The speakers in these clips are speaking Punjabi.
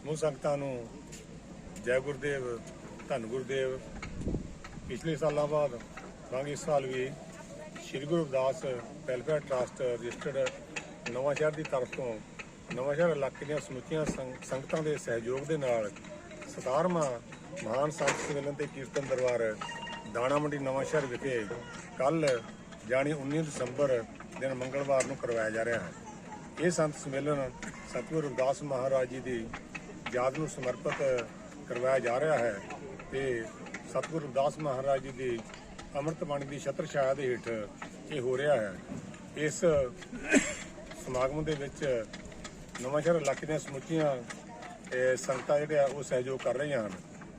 ਸਮੂਹ ਸੰਗਤਾਂ ਨੂੰ ਜੈ ਗੁਰਦੇਵ, ਧੰਨ ਗੁਰਦੇਵ। ਪਿਛਲੇ ਸਾਲਾਂ ਬਾਅਦ ਵਾਂਗ ਇਸ ਸਾਲ ਵੀ Shri Guru Ravidas welfare trust registered Nawanshahr ਦੀ ਤਰਫ ਤੋਂ ਨਵਾਂ ਸ਼ਹਿਰ ਇਲਾਕੇ ਦੀਆਂ ਸਮੁੱਚੀਆਂ ਸੰਗਤਾਂ ਦੇ ਸਹਿਯੋਗ ਦੇ ਨਾਲ 17ਵਾਂ ਮਹਾਨ ਸੰਤ ਸੰਮੇਲਨ ਤੇ ਕੀਰਤਨ ਦਰਬਾਰ ਦਾਣਾ ਮੰਡੀ ਨਵਾਂ ਸ਼ਹਿਰ ਵਿਖੇ ਕੱਲ ਜਾਣੀ 19 ਦਸੰਬਰ ਦਿਨ ਮੰਗਲਵਾਰ ਨੂੰ ਕਰਵਾਇਆ ਜਾ ਰਿਹਾ ਹੈ। ਇਹ ਸੰਤ ਸੰਮੇਲਨ ਸਤਿਗੁਰੂ ਰਵਿਦਾਸ ਮਹਾਰਾਜ ਜੀ ਦੀ ਯਾਦ ਨੂੰ ਸਮਰਪਿਤ ਕਰਵਾਇਆ ਜਾ ਰਿਹਾ ਹੈ ਤੇ ਸਤਿਗੁਰੂ ਰਵਿਦਾਸ ਮਹਾਰਾਜ ਜੀ ਦੀ ਅੰਮ੍ਰਿਤ ਬਾਣੀ ਦੀ ਛਤਰ ਛਾਇਆ ਦੇ ਹੇਠ ਇਹ ਹੋ ਰਿਹਾ ਹੈ। ਇਸ ਸਮਾਗਮ ਦੇ ਵਿੱਚ ਨਵਾਂਸ਼ਹਿਰ ਇਲਾਕੇ ਦੀਆਂ ਸਮੁੱਚੀਆਂ ਸੰਗਤਾਂ ਜਿਹੜੇ ਆ ਉਹ ਸਹਿਯੋਗ ਕਰ ਰਹੀਆਂ ਹਨ।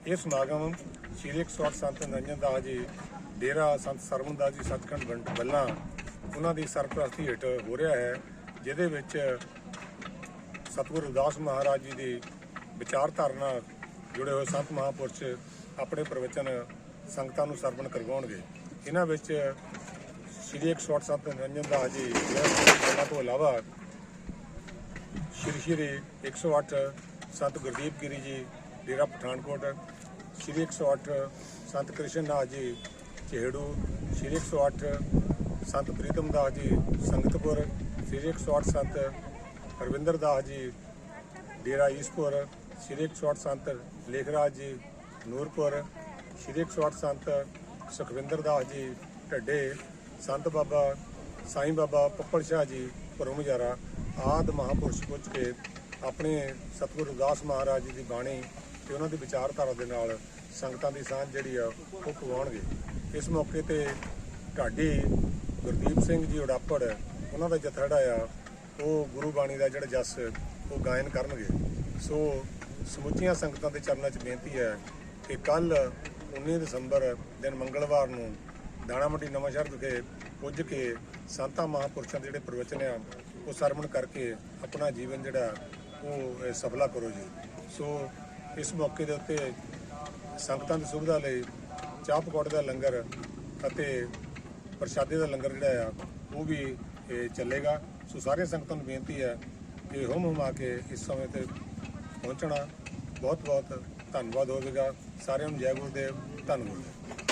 ਇਹ ਸਮਾਗਮ ਸ਼੍ਰੀ 108 ਸੰਤ ਨਿਰੰਜਨ ਦਾਸ ਜੀ, ਡੇਰਾ ਸੰਤ ਸਰਵਨਦਾਸ ਜੀ ਸਤਖੰਡ ਬੰਟ ਬੱਲਾ ਉਹਨਾਂ ਦੀ ਸਰਪ੍ਰਸਤੀ ਹੇਠ ਹੋ ਰਿਹਾ ਹੈ, ਜਿਹਦੇ ਵਿੱਚ ਸਤਿਗੁਰੂ ਰਵਿਦਾਸ ਮਹਾਰਾਜ ਜੀ ਦੀ ਵਿਚਾਰਧਾਰਾ ਨਾਲ ਜੁੜੇ ਹੋਏ ਸੰਤ ਮਹਾਪੁਰਸ਼ ਆਪਣੇ ਪ੍ਰਵਚਨ ਸੰਗਤਾਂ ਨੂੰ ਸਰਵਣ ਕਰਵਾਉਣਗੇ। ਇਹਨਾਂ ਵਿੱਚ ਸ਼੍ਰੀ 108 ਸੰਤ ਨਿਰੰਜਨ ਦਾਸ ਜੀ ਇਹਨਾਂ ਤੋਂ ਇਲਾਵਾ ਸ਼੍ਰੀ ਸ਼੍ਰੀ 108 ਸੰਤ ਗੁਰਦੀਪ ਗਿਰੀ ਜੀ, ਡੇਰਾ ਪਠਾਨਕੋਟ, ਸ਼੍ਰੀ 108 ਸੰਤ ਕ੍ਰਿਸ਼ਨ ਦਾਸ ਜੀ, ਚਿਹੜੂ, ਸ਼੍ਰੀ 108 ਸੰਤ ਪ੍ਰੀਤਮ ਦਾਸ ਜੀ, ਸੰਗਤਪੁਰ, ਸ਼੍ਰੀ 108 ਸੰਤ ਰਵਿੰਦਰ ਦਾਸ ਜੀ, ਡੇਰਾ ਈਸਪੁਰ ਸ਼੍ਰੀ 108 ਸੰਤ ਲੇਖਰਾਜ ਜੀ, ਨੂਰਪੁਰ, ਸ਼੍ਰੀ 108 ਸੰਤ ਸੁਖਵਿੰਦਰ ਦਾਸ ਜੀ, ਢੱਡੇ, ਸੰਤ ਬਾਬਾ ਸਾਈਂ ਬਾਬਾ ਪੱਪਲ ਸ਼ਾਹ ਜੀ ਪਰਮਜਾਰਾ ਆਦ ਮਹਾਪੁਰਸ਼ ਪੁੱਜ ਕੇ ਆਪਣੇ ਸਤਿਗੁਰੂ ਰਵਿਦਾਸ ਮਹਾਰਾਜ ਜੀ ਦੀ ਬਾਣੀ ਤੇ ਉਹਨਾਂ ਦੀ ਵਿਚਾਰਧਾਰਾ ਦੇ ਨਾਲ ਸੰਗਤਾਂ ਦੀ ਸਾਂਝ ਜਿਹੜੀ ਆ, ਉਹ ਪਵਾਉਣਗੇ। ਇਸ ਮੌਕੇ ਤੇ ਢਾਡੀ ਗੁਰਦੀਪ ਸਿੰਘ ਜੀ ਉਡਾਪੜ, ਉਹਨਾਂ ਦਾ ਜਥਾ ਜਿਹੜਾ ਆ, ਉਹ ਗੁਰੂ ਬਾਣੀ ਦਾ ਜਿਹੜਾ ਜਸ, ਉਹ ਗਾਇਨ ਕਰਨਗੇ। ਸੋ ਸਮੁੱਚੀਆਂ ਸੰਗਤਾਂ ਦੇ ਚਰਨਾਂ 'ਚ ਬੇਨਤੀ ਹੈ ਕਿ ਕੱਲ 19 ਦਸੰਬਰ ਦਿਨ ਮੰਗਲਵਾਰ ਨੂੰ ਦਾਣਾ ਮੰਡੀ ਨਵਾਂਸ਼ਹਿਰ ਵਿਖੇ ਪੁੱਜ ਕੇ ਸੰਤਾਂ ਮਹਾਂਪੁਰਸ਼ਾਂ ਦੇ ਜਿਹੜੇ ਪ੍ਰਵਚਨ ਆ, ਉਹ ਸਰਵਣ ਕਰਕੇ ਆਪਣਾ ਜੀਵਨ ਜਿਹੜਾ, ਉਹ ਸਫਲਾ ਕਰੋ ਜੀ। ਸੋ, ਇਸ ਮੌਕੇ ਦੇ ਉੱਤੇ ਸੰਗਤਾਂ ਦੀ ਸੁਵਿਧਾ ਲਈ ਚਾਹ ਪਕੌੜੇ ਦਾ ਲੰਗਰ ਅਤੇ ਪ੍ਰਸ਼ਾਦੇ ਦਾ ਲੰਗਰ ਜਿਹੜਾ ਆ, ਉਹ ਵੀ ਇਹ ਚੱਲੇਗਾ। ਸੋ ਸਾਰੀਆਂ ਸੰਗਤਾਂ ਨੂੰ ਬੇਨਤੀ ਹੈ ਕਿ ਹੁਮ ਹੁਮਾ ਕੇ ਇਸ ਸਮੇਂ ਤੇ ਪਹੁੰਚਣਾ। ਬਹੁਤ ਬਹੁਤ ਧੰਨਵਾਦ ਹੋਵੇਗਾ। ਸਾਰਿਆਂ ਨੂੰ ਜੈ ਗੁਰਦੇਵ ਧੰਨ ਗੁਰਦੇਵ